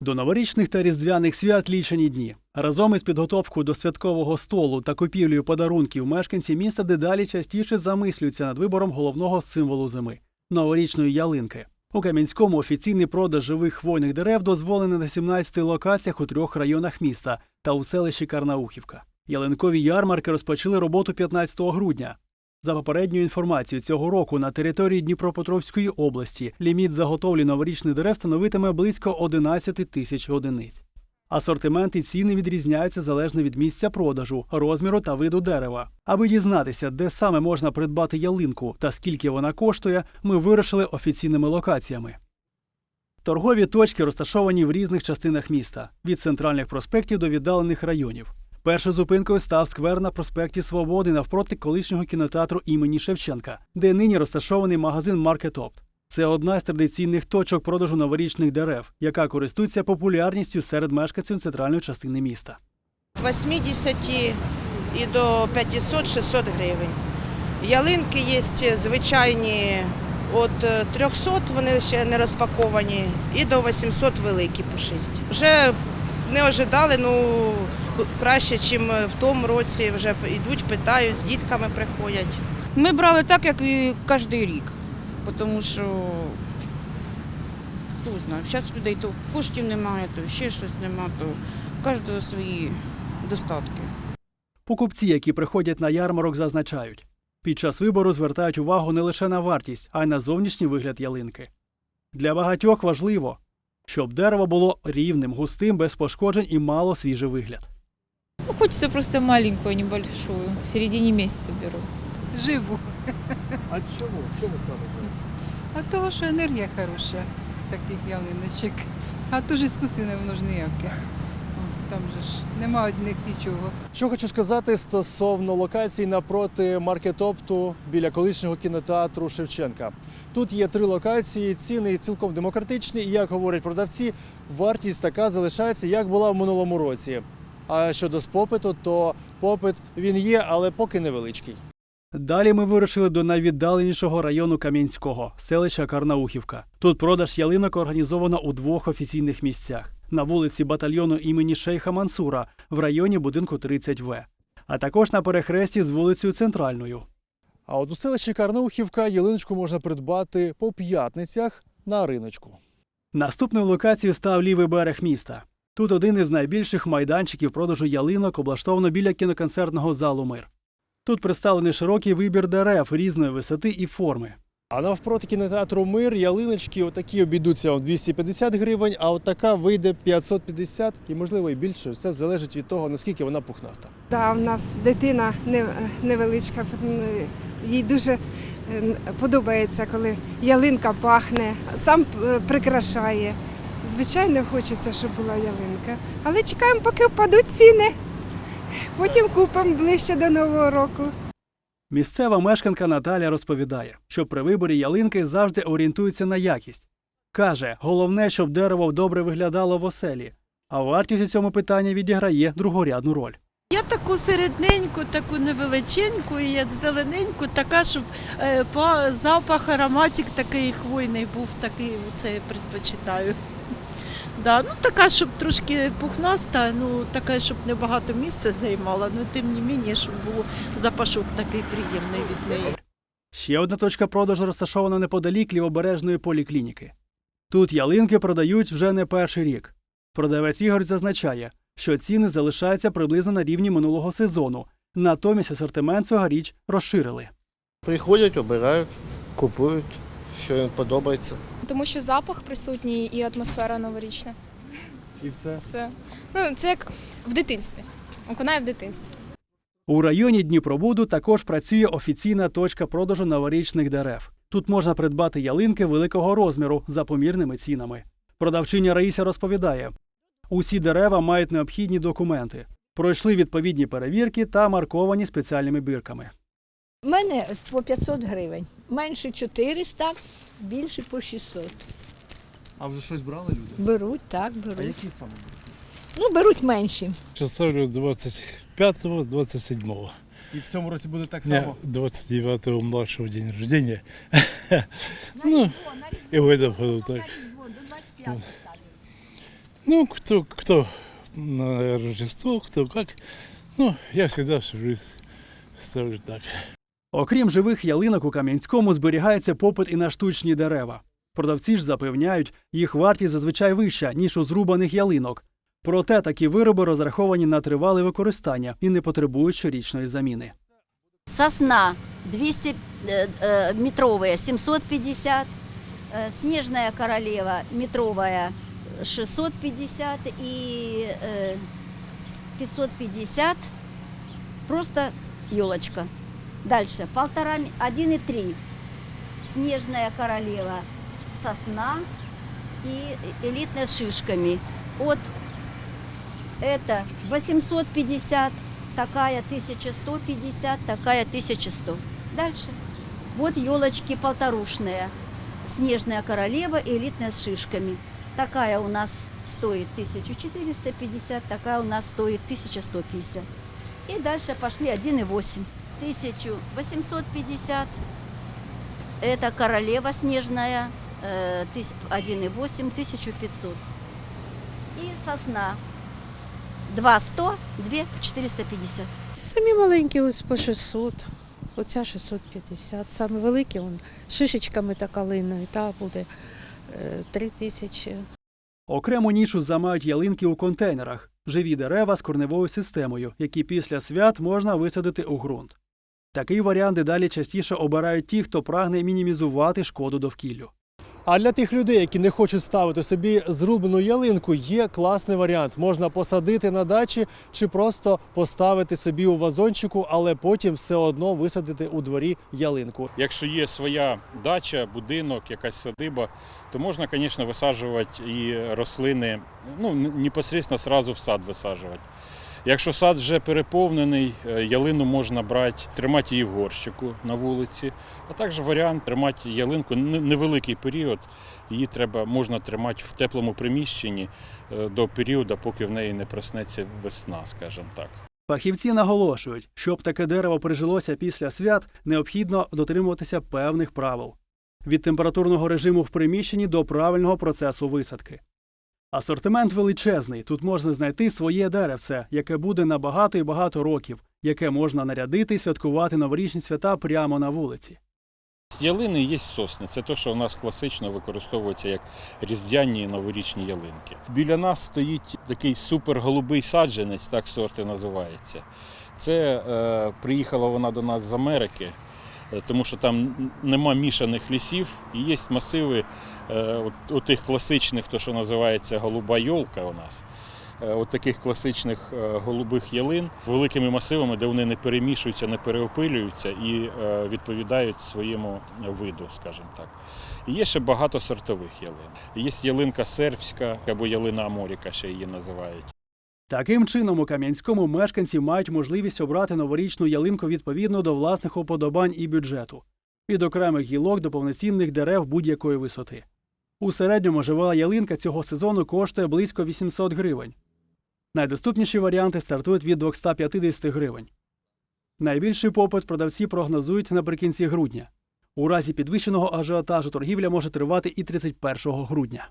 До новорічних та різдвяних свят лічені дні. Разом із підготовкою до святкового столу та купівлею подарунків мешканці міста дедалі частіше замислюються над вибором головного символу зими новорічної ялинки. У Кам'янському офіційний продаж живих хвойних дерев дозволений на 17 локаціях у трьох районах міста та у селищі Карнаухівка. Ялинкові ярмарки розпочали роботу 15 грудня. За попередньою інформацією, цього року на території Дніпропетровської області ліміт заготовлі новорічних дерев становитиме близько 11 тисяч одиниць. Асортимент і ціни відрізняються залежно від місця продажу, розміру та виду дерева. Аби дізнатися, де саме можна придбати ялинку та скільки вона коштує, ми вирушили офіційними локаціями. Торгові точки розташовані в різних частинах міста від центральних проспектів до віддалених районів. Першою зупинкою став сквер на проспекті Свободи навпроти колишнього кінотеатру імені Шевченка, де нині розташований магазин Маркетопт. Це одна з традиційних точок продажу новорічних дерев, яка користується популярністю серед мешканців центральної частини міста. 80 і до 500-600 гривень. Ялинки є звичайні від 300, вони ще не розпаковані, і до 800 великі пушисті. Вже не ожидали, ну краще, ніж в тому році. Вже йдуть, питають, з дітками приходять. Ми брали так, як і кожен рік, тому що хто знає, зараз людей то коштів немає, то ще щось немає, то у кожного свої достатки. Покупці, які приходять на ярмарок, зазначають, під час вибору звертають увагу не лише на вартість, а й на зовнішній вигляд ялинки. Для багатьох важливо, щоб дерево було рівним, густим, без пошкоджень і мало свіжий вигляд. Ну, хочется просто маленькую, небольшую. В середине месяца беру. Живу. А чому? В чому саме? А того, що енергія хороша, таких ялиночок. А то ж іскусственне воно ж ніяке. О, Там же ж нема одних нічого. Що хочу сказати стосовно локацій напроти маркетопту біля колишнього кінотеатру Шевченка. Тут є три локації, ціни цілком демократичні, і як говорять продавці, вартість така залишається, як була в минулому році. А щодо з попиту, то попит він є, але поки невеличкий. Далі ми вирушили до найвіддаленішого району Кам'янського селища Карнаухівка. Тут продаж ялинок організовано у двох офіційних місцях: на вулиці батальйону імені Шейха Мансура в районі будинку 30В, а також на перехресті з вулицею Центральною. А от у селищі Карнаухівка ялиночку можна придбати по п'ятницях на риночку. Наступною локацією став лівий берег міста. Тут один із найбільших майданчиків продажу ялинок облаштовано біля кіноконцертного залу Мир. Тут представлений широкий вибір дерев різної висоти і форми. А навпроти кінотеатру Мир ялиночки отакі обійдуться в 250 гривень, а от така вийде 550 і можливо і більше. Все залежить від того, наскільки вона пухнаста. Да, в нас дитина не- невеличка, їй дуже е, подобається, коли ялинка пахне, сам е, прикрашає. Звичайно, хочеться, щоб була ялинка. Але чекаємо, поки впадуть ціни. Потім купимо ближче до Нового року. Місцева мешканка Наталя розповідає, що при виборі ялинки завжди орієнтується на якість. Каже, головне, щоб дерево добре виглядало в оселі, а вартість у цьому питанні відіграє другорядну роль. Я таку середненьку, таку невеличеньку, і я зелененьку, така, щоб е, по запах, ароматик такий хвойний був, такий це я предпочитаю. Да, ну така, щоб трошки пухнаста, ну така, щоб не багато місця займала, ну тим не мені, щоб був запашок такий приємний від неї. Ще одна точка продажу розташована неподалік лівобережної поліклініки. Тут ялинки продають вже не перший рік. Продавець Ігор зазначає, що ціни залишаються приблизно на рівні минулого сезону, натомість асортимент цьогоріч розширили. Приходять, обирають, купують, що їм подобається. Тому що запах присутній і атмосфера новорічна. І все. Це, ну, це як в дитинстві. Окунає в дитинстві. У районі Дніпробуду також працює офіційна точка продажу новорічних дерев. Тут можна придбати ялинки великого розміру за помірними цінами. Продавчиня Раїся розповідає: усі дерева мають необхідні документи, пройшли відповідні перевірки та марковані спеціальними бірками. У мене по 500 гривень. Менше 400, більше по 600. А вже щось брали люди? Беруть, так, беруть. А які саме? Ну, беруть менші. Що ставлю 25-го, 27-го. І в цьому році буде так Не, 29-го младшего день рождения. ну, и в этом году так. Ну, кто, кто на Рождество, кто как. Ну, я всегда всю жизнь ставлю так. Окрім живих ялинок у Кам'янському зберігається попит і на штучні дерева. Продавці ж запевняють, їх вартість зазвичай вища, ніж у зрубаних ялинок. Проте такі вироби розраховані на тривале використання і не потребують щорічної заміни. Сосна 200 э, э, метровая 750, э, снежная королева метровая 650 и э, 550 просто елочка. Дальше полтора, м- 1,3 снежная королева сосна и элитная с шишками. От это 850 такая 1150, такая 1100. Дальше. Вот елочки полторушные. Снежная королева и элитная с шишками. Такая у нас стоит 1450, такая у нас стоит 1150. И дальше пошли 1,8. 1850. Это королева снежная, э, тыс- 1,8, 1500. И сосна 2,100, 2 450. Самі маленькі ось по 600, оця 650. Саме великі вон, шишечками та калиною, та буде 3 тисячі. Окрему нішу займають ялинки у контейнерах, живі дерева з корневою системою, які після свят можна висадити у ґрунт. Такий варіант дедалі частіше обирають ті, хто прагне мінімізувати шкоду довкіллю. А для тих людей, які не хочуть ставити собі зрублену ялинку, є класний варіант. Можна посадити на дачі чи просто поставити собі у вазончику, але потім все одно висадити у дворі ялинку. Якщо є своя дача, будинок, якась садиба, то можна, звісно, висаджувати і рослини, ну, непосредственно сразу в сад висаджувати. Якщо сад вже переповнений, е, ялину можна брати, тримати її в горщику на вулиці. А також варіант тримати ялинку невеликий період. Її треба можна тримати в теплому приміщенні е, до періоду, поки в неї не проснеться весна, скажімо так. Фахівці наголошують, щоб таке дерево прижилося після свят, необхідно дотримуватися певних правил від температурного режиму в приміщенні до правильного процесу висадки. Асортимент величезний. Тут можна знайти своє деревце, яке буде на багато і багато років, яке можна нарядити і святкувати новорічні свята прямо на вулиці. Ялини є сосни. Це те, що у нас класично використовується як різдвяні новорічні ялинки. Біля нас стоїть такий суперголубий саджанець, так сорти називається. Це е, приїхала вона до нас з Америки, тому що там нема мішаних лісів і є масиви е, от, тих класичних, то що називається голуба йолка у нас. Е, От таких класичних е, голубих ялин великими масивами, де вони не перемішуються, не переопилюються і е, відповідають своєму виду, скажімо так. Є ще багато сортових ялин. Є ялинка сербська або ялина Аморіка, ще її називають. Таким чином, у Кам'янському мешканці мають можливість обрати новорічну ялинку відповідно до власних уподобань і бюджету, від окремих гілок до повноцінних дерев будь-якої висоти. У середньому жива ялинка цього сезону коштує близько 800 гривень. Найдоступніші варіанти стартують від 250 гривень. Найбільший попит продавці прогнозують наприкінці грудня. У разі підвищеного ажіотажу торгівля може тривати і 31 грудня.